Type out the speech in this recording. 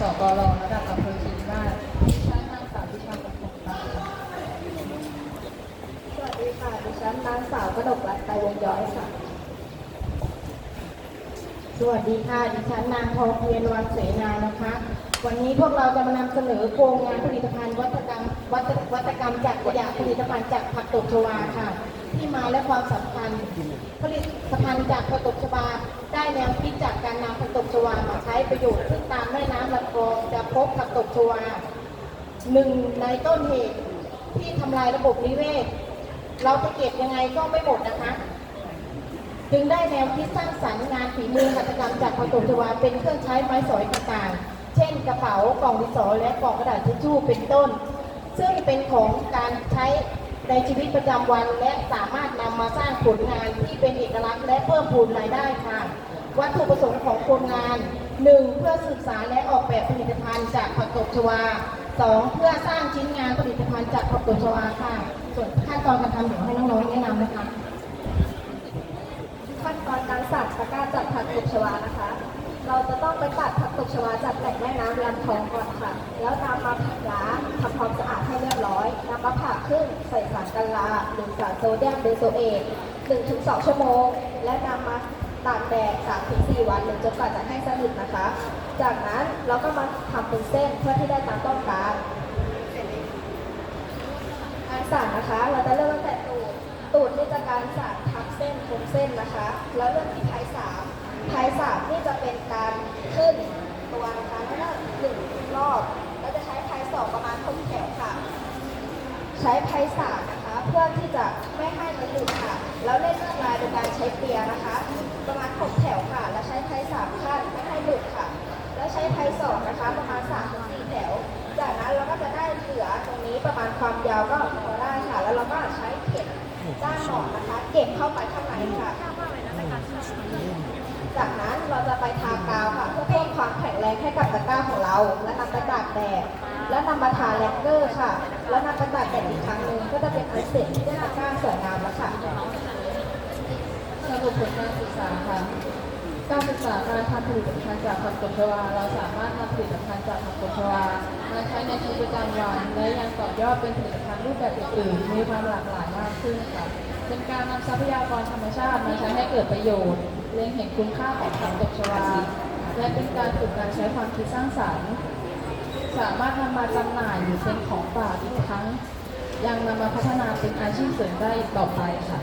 สกรระดับอำเภอชินมาศดิฉันนางสาวพิชาปฐมตาสวัสดีค่ะ ดิฉันนางสาวกนกรัตน์ไตรวงย้อยค่ะ สวัสดีค่ะ ดิฉันนางทองเพียรวันเสนานะคะ วันนี้พวกเราจะมานำเสนอโครงงานผลิตภัณฑ์วัตกรรมวัตวัตกรรมจากขยะผลิตภัณฑ์จากผักตบชวาค่ะ ที่มาและความสำคัญ ผลิตภัณฑ์จากผักตบชวาได้แนวคิดจากการนำผักตบชวามาใช้ประโยชน์ซึ่ง พบผักตบชวาหนึ่งในต้นเหตุที่ทำลายระบบนิเวศ เราจะเก็บยังไงก็ไม่หมดนะคะ จึงได้แนวคิดสร้างสรรค์งานฝีมือหัตถกรรมจากผักตบชวาเป็นเครื่องใช้ไม้สอยต่างๆ เช่นกระเป๋ากล่องดินสอและกล่องกระดาษทิชชู่เป็นต้น ซึ่งเป็นของการใช้ในชีวิตประจำวันและสามารถนำมาสร้างผลงานที่เป็นเอกลักษณ์และเพิ่มพูนรายได้ค่ะ วัตถุประสงค์ของโครงงาน 1. เพื่อศึกษาและออกแบบผลิตภัณฑ์จากผักตบชวา 2. เพื่อสร้างชิ้นงานผลิตภัณฑ์จากผักตบชวาค่ะ ส่วนขั้นตอนการทำเดี๋ยวให้น้องๆแนะนำนะคะ ขั้นตอนการสั่งตะกร้าจัดผักตบชวานะคะ เราจะต้องไปตัดผักตบชวาจากแหล่งแม่น้ำลำคลองก่อนค่ะ แล้วนำมาล้างทำความสะอาดให้เรียบร้อยนำมาผ่าครึ่งใส่สารกันลาหรือสารโซเดียมเบโซเอต1-2 ชั่วโมง และนำมา ตากแดด3-4 วันหรือจนกว่าจะให้สนิทนะคะ จากนั้นเราก็มาทำเป็นเส้นเพื่อที่ได้ตามต้องการการสั่นนะคะ เราจะเริ่มตั้งแต่ตูด ตูดนี่จะการสั่นทับเส้นคงเส้นนะคะ แล้วเริ่มที่ท้ายสามท้ายสามนี่จะเป็นการขึ้นตัวนะคะแล้วก็หนึ่งรอบแล้วจะใช้ท้ายสองประมาณครบแถวค่ะ ใช้ไพศาลนะคะ เพื่อที่จะไม่ให้มันหลุดค่ะ แล้วเล่นลวดลายโดยการใช้เปียนะคะ ประมาณหกแถวค่ะ แล้วใช้ไพศาลขั้นไม่ให้หลุดค่ะ แล้วใช้ไพสองนะคะ ประมาณ3ามถึงสี่แถว จากนั้นเราก็จะได้เหลือตรงนี้ประมาณความยาวก็พอได้ค่ะ แล้วเราก็ใช้เข็มด้านหนอนนะคะ เก็บเข้าไปข้างในค่ะ จากนั้นเราจะไปทากาวค่ะ ความแข็งแรงให้กับตะกร้าของเรา และนำไปตากแดดแล้วนำมาทาแลกเกอร์ค่ะ แล้วนำไปตากแดดอีกครั้งหนึ่งก็จะเป็นอันเสร็จที่ได้ตะกร้าสวยงามแล้วค่ะสรุปผลการศึกษาค่ะการศึกษาการทำผลิตภัณฑ์จากผักตบชวา เราสามารถนำผลิตภัณฑ์จากผักตบชวามาใช้ในชีวิตประจำวัน และยังต่อยอดเป็นผลิตภัณฑ์รูปแบบอื่นๆมีความหลากหลายมากขึ้นค่ะเป็นการนำทรัพยากรธรรมชาติมาใช้ให้เกิดประโยชน์ เล็งเห็นคุณค่าของผักตบชวา และเป็นการฝึกการใช้ความคิดสร้างสรรค์ สามารถนำมาจำหน่ายหรือเป็นของฝากอีกทั้ง ยังนำมาพัฒนาเป็นอาชีพเสริมได้อีกต่อไปค่ะ